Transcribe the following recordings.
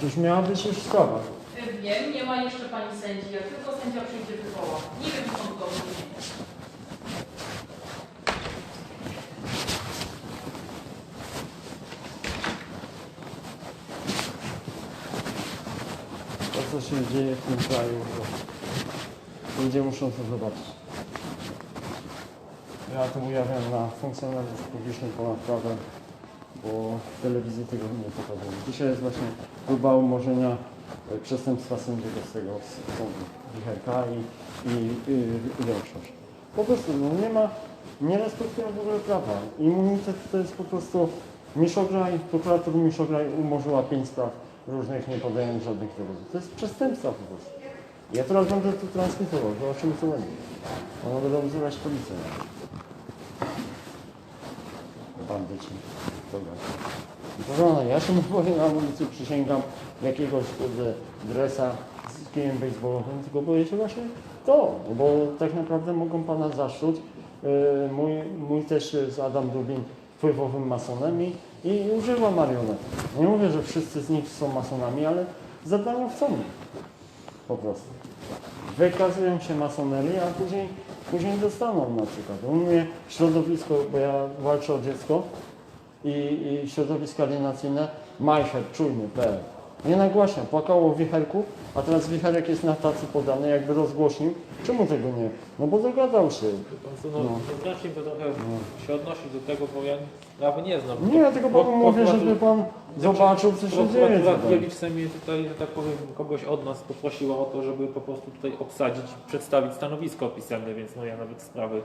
Przecież miała być już sprawa. Wiem, nie ma jeszcze pani sędzi, jak tylko sędzia przyjdzie wywoła. Nie wiem skąd to opóźnienie. To, co się dzieje w tym kraju, to ludzie muszą to zobaczyć. Ja to ujawniam na funkcjonariusz publicznych ponad prawem, bo w telewizji tego nie pokazują. Dzisiaj jest właśnie próba umorzenia e, przestępstwa sędziego z tego sądu Wicherka i, i, i, większość. Po prostu no, nie ma, nie respektują w ogóle prawa. Immunitet to jest po prostu Miszograj, prokurator Miszograj umorzyła pięć spraw różnych, nie podając żadnych dowodów. To jest przestępstwa po prostu. Ja teraz będę tu transmitował, zobaczymy co będzie. One będą wzywać policję. Bandyci. Proszę ja się boję na ulicy, przysięgam jakiegoś dresa z kijem baseballowym, tylko boję się właśnie to, bo tak naprawdę mogą pana zaszczuć. Yy, mój, mój też jest Adam Dubin wpływowym masonem i, i używa marionet. Nie mówię, że wszyscy z nich są masonami, ale zadaniowcami po prostu. Wykazują się masonerii, a później, później dostaną na przykład. U mnie środowisko, bo ja walczę o dziecko i, i środowisko alienacyjne, majcher, czujny, PL. Nie nagłaśnia, płakało o wicherku, a teraz wicherek jest na tacy podany, jakby rozgłośnił. Czemu tego nie? No bo dogadał się. No, No. no. zacznij to trochę się odnosić do tego, bo ja nawet nie znam. Nie, ja tylko panu mówię, żeby pan zobaczył, co się dzieje. Prokuratura mnie tutaj, że tak powiem, kogoś od nas poprosiła o to, żeby po prostu tutaj obsadzić, przedstawić stanowisko pisemne, więc no ja nawet sprawy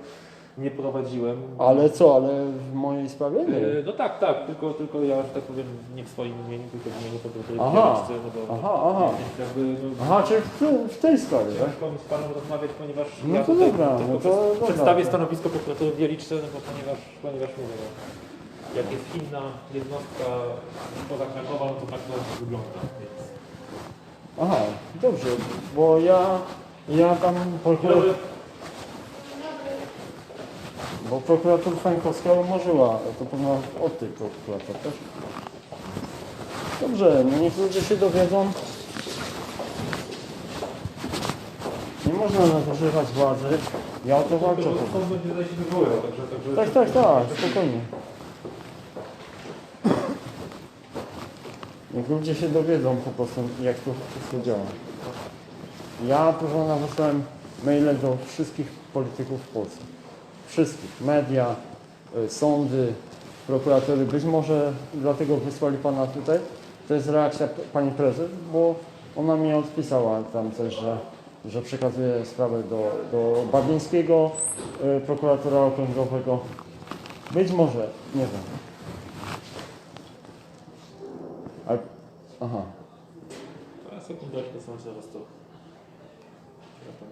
nie prowadziłem. Ale co, ale w mojej sprawie nie. E, No tak, tak, tylko, tylko ja, że tak powiem, nie w swoim imieniu, tylko w imieniu Aha, Wieliczce, no bo aha, aha. jakby, no, Aha, czyli w, w tej sprawie, tak? Ciężko z panem rozmawiać, ponieważ No ja to dobra, tylko no to dobra. przedstawię stanowisko prokuratury w Wieliczce, no bo ponieważ, ponieważ mówię, no, jak jest inna jednostka pozakręgowa, no to tak to wygląda. Więc. Aha, dobrze, bo ja, ja tam prokurator, bo prokurator Frankowska umorzyła, to pewno od tej prokurator też. Dobrze, no niech ludzie się dowiedzą. Nie można nadużywać władzy. Ja o to walczę. prostu. Sąd będzie także... także Tak, tak, tak, spokojnie. Niech ludzie się dowiedzą po prostu, jak to wszystko działa. Ja, proszę wysłałem maile do wszystkich polityków w Polsce. Wszystkich. Media, y, sądy, prokuratory. Być może dlatego wysłali pana tutaj. To jest reakcja pani prezes, bo ona mi odpisała tam coś, że, że przekazuje sprawę do, do Babińskiego, y, prokuratora okręgowego. Być może, nie wiem. Ale, aha. A sekundeczkę są zaraz to... Ja tam...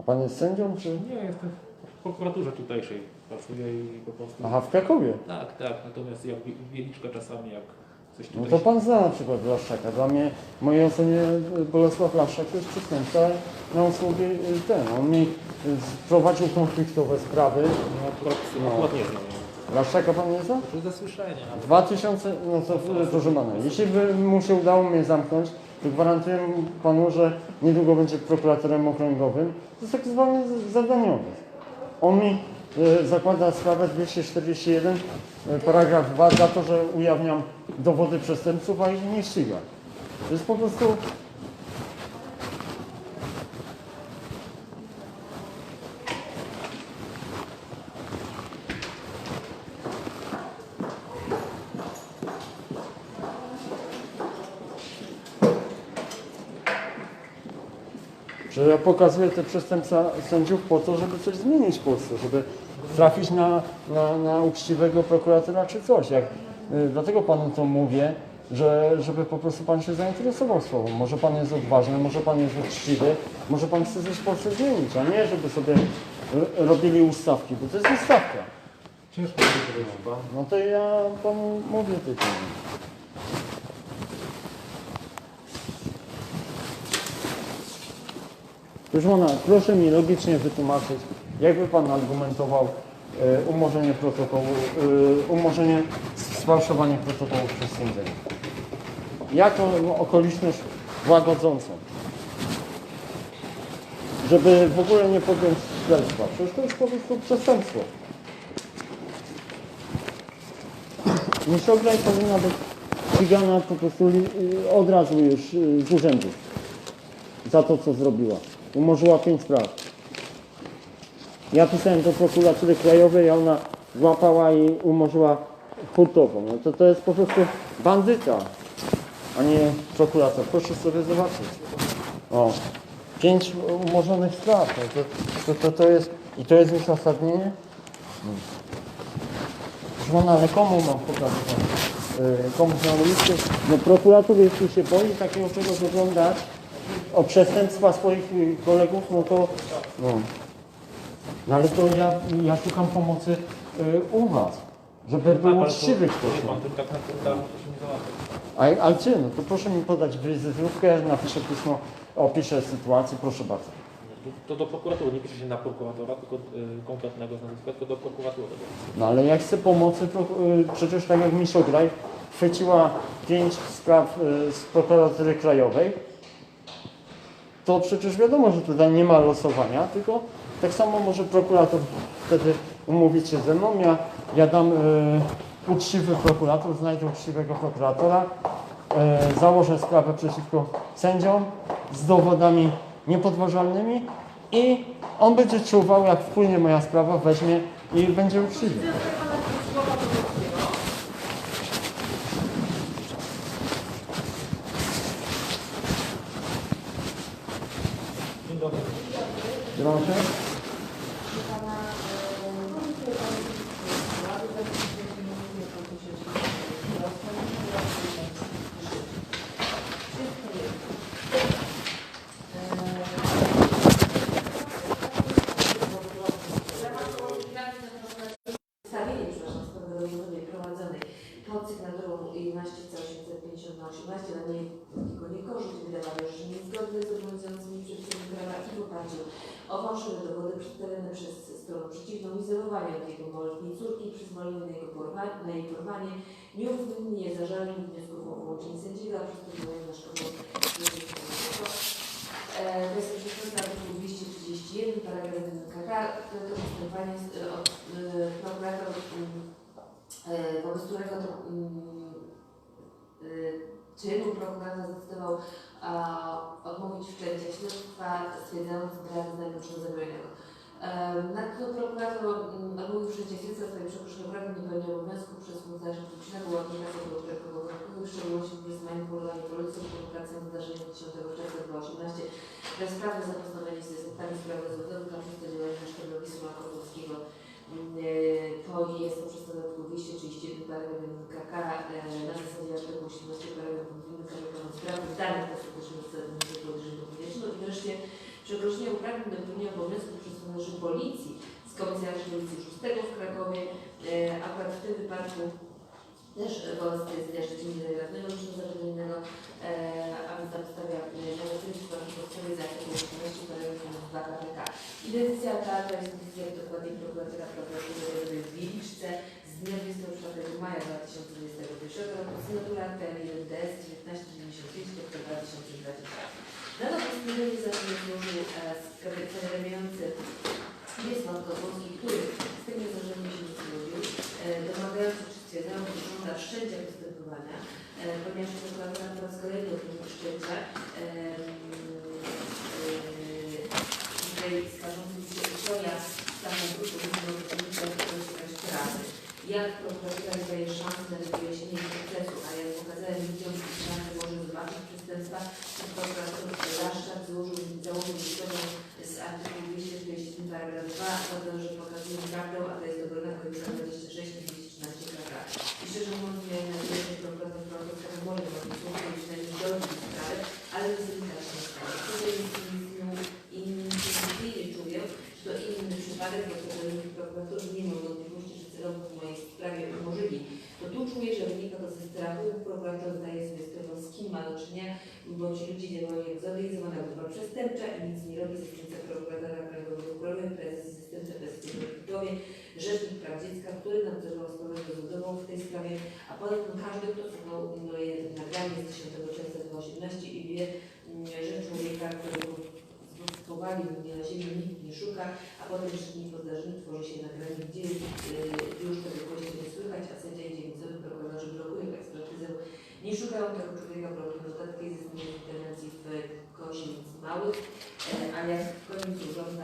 A pan jest sędzią, czy? Nie, jestem w prokuraturze tutejszej. Pracuję i po prostu... Aha, w Krakowie. Tak, tak, natomiast jak Wi- Wieliczka czasami, jak coś No tutaj... to pan zna na przykład Blaszczaka. Dla mnie, w mojej ocenie y, Bolesław Blaszczak to jest przestępca na usługi y, ten. On mi y, prowadził konfliktowe sprawy. No, akurat, No. akurat nie znam. Blaszczaka pan nie zna? Słyszenia. 2000, no to proszę pana, jeśli by mu się udało mnie zamknąć, gwarantuję panu, że niedługo będzie prokuratorem okręgowym. To jest tak zwany zadaniowy. On mi y, zakłada sprawę 241, y, paragraf 2 za to, że ujawniam dowody przestępców, a ich nie ściga. To jest po prostu że ja pokazuję te przestępstwa sędziów po to, żeby coś zmienić w Polsce, żeby trafić na, na, na uczciwego prokuratora czy coś. Jak, y, dlatego panu to mówię, że, żeby po prostu pan się zainteresował sprawą. Może pan jest odważny, może pan jest uczciwy, może pan chce coś w Polsce zmienić, a nie żeby sobie r- robili ustawki, bo to jest ustawka. Ciężko chyba. No to ja panu mówię tylko. Proszę proszę mi logicznie wytłumaczyć, jakby pan argumentował e, umorzenie protokołu, e, umorzenie sfałszowania protokołu przez sędziego. Jako okoliczność łagodzącą. Żeby w ogóle nie podjąć śledztwa. Przecież to jest po prostu przestępstwo. Niszograj powinna być ścigana po prostu y, od razu już z urzędu za to, co zrobiła. Umorzyła pięć spraw. Ja pisałem do prokuratury krajowej, a ona złapała i umorzyła hurtową. No to to jest po prostu bandyta, a nie prokurator. Proszę sobie zobaczyć. O, pięć umorzonych spraw. No to, to, to, to jest, I to jest uzasadnienie? Proszę pana, ale komu mam pokazywać? Yy, komuś na ulicy? No prokurator, jeśli się boi takiego czegoś oglądać, o przestępstwa swoich y, kolegów, no to... No, no ale to ja, ja szukam pomocy y, u was, żeby był ale to- uczciwy to ktoś. wie. Pan tym naprawdę to się nie załatwi. A, ale czy, no to proszę mi podać wizytówkę, napiszę pismo, opiszę sytuację, proszę bardzo. To do prokuratury, nie pisze się na prokuratora, tylko y, konkretnego nazwiska, tylko do prokuratury. No ale jak chcę pomocy, to y, przecież tak jak Miszograj chwyciła pięć spraw y, z prokuratury krajowej, to przecież wiadomo, że tutaj nie ma losowania, tylko tak samo może prokurator wtedy umówić się ze mną, ja, ja dam y, uczciwy prokurator, znajdę uczciwego prokuratora, y, założę sprawę przeciwko sędziom z dowodami niepodważalnymi i on będzie czuwał, jak wpłynie moja sprawa, weźmie i będzie uczciwy. Widzę tutaj pana Krzysztofa Podolskiego. Dzień dobry. Proszę. Pana izolowanie od jego córki i przyzwolenie na, jego porwanie, na jej porwanie, nieuwzględnienie zażaleń wniosków o wyłączenie sędziego, a przystąpienie na szkodę E, To przykład artykuł 231, paragraf 1 KK. To to postępowanie e, od, e, prokurator, wobec którego to mm, czynu prokurator zdecydował odmówić wszczęcia śledztwa, stwierdzając brak znajomości zabronionego. Na to prokurator mm, odmówił śledztwa w sprawie przekroczenia prawa nie pełni obowiązków przez funkcjonariusza publicznego łatwego w szczególności w wyznaniu polowania policją współpracą z wydarzeniem 10 czerwca 2018 we sprawie za postanowienie z inspektorami sprawy rozwodowych na przykład działania na szkodę Wisła Kotowskiego. Mm, e, To jest to przez artykuł 231 paragraf 1 KK e, na zasadzie artykułu 18 paragraf 2 KK sprawy danych ostatecznych zasadniczych podejrzewanych publicznych. No i wreszcie przekroczenie uprawnień do pełnienia obowiązków przez funkcjonariuszy policji z komisariatem Policji 6 w Krakowie. E, Akurat w tym wypadku też e, wobec szczególnie nieradnego czynu zabronionego, e, a więc na podstawie zabezpieczenia w podstawie z artykułu 14 paragrafu 2 KPK. Identyfikacja ta to jest identyfikacja dokładnie prokuratora prokuratury w Wieliczce z dnia 24 maja 2021 roku, sygnatura PL1 DS 1995 2020. Na to postanowienie zacznie złożył e, sprawozdawcy Wiesław Kozłowski, który z tym zarządzeniem się e, domagający się stwierdzając, że żąda wszczęcia postępowania, e, ponieważ prokuratura po raz kolejny odmówił wszczęcia. e, e, Tutaj skarżący się ustoja stanu grupy wykonawczej sprawy. Jak prokuratura daje szansę na wyjaśnienie procesu, a jak pokazałem ludziom, że może zobaczyć przestępstwa, to prokurator Zaszczak złożył, założył listową z artykułu 241 paragraf 2, dlatego że pokazuje prawdę, a to jest obrona końca 26 i 213 kk. I szczerze mówiąc, miałem nadzieję, że prokurator Prokurator może robić słowo i przynajmniej dołożyć sprawę, ale niestety tak się nie stało. Tutaj jest inny czuję, że to inny przypadek, dlatego że prokuratorzy nie mają wątpliwości, że celowo w mojej sprawie umorzyli. To tu czuję, że wynika to ze strachu. Prokurator zdaje sobie sprawę, z kim ma do ci ludzie działają jak zorganizowana grupa przestępcza i nic nie robi zastępca prokuratora krajowego, prezes zastępca bezpieczeństwowie, Rzecznik Praw Dziecka, który nadzorował sprawę dowodową w tej sprawie, a tym każdy, kto słuchał moje nagranie z 10 czerwca 2018 i wie, mm, że człowieka, którego schowali mnie na ziemi, nikt nie szuka, a potem rzecznik po zdarzeniu tworzy się nagranie, gdzie yy, już tego gościa nie słychać, a sędzia idzie widzowy, prokuratorzy blokują ekspertyzę, nie szukają tego kryzys międzygeneracji w Koźnic Małych, e, a jak w końcu rząd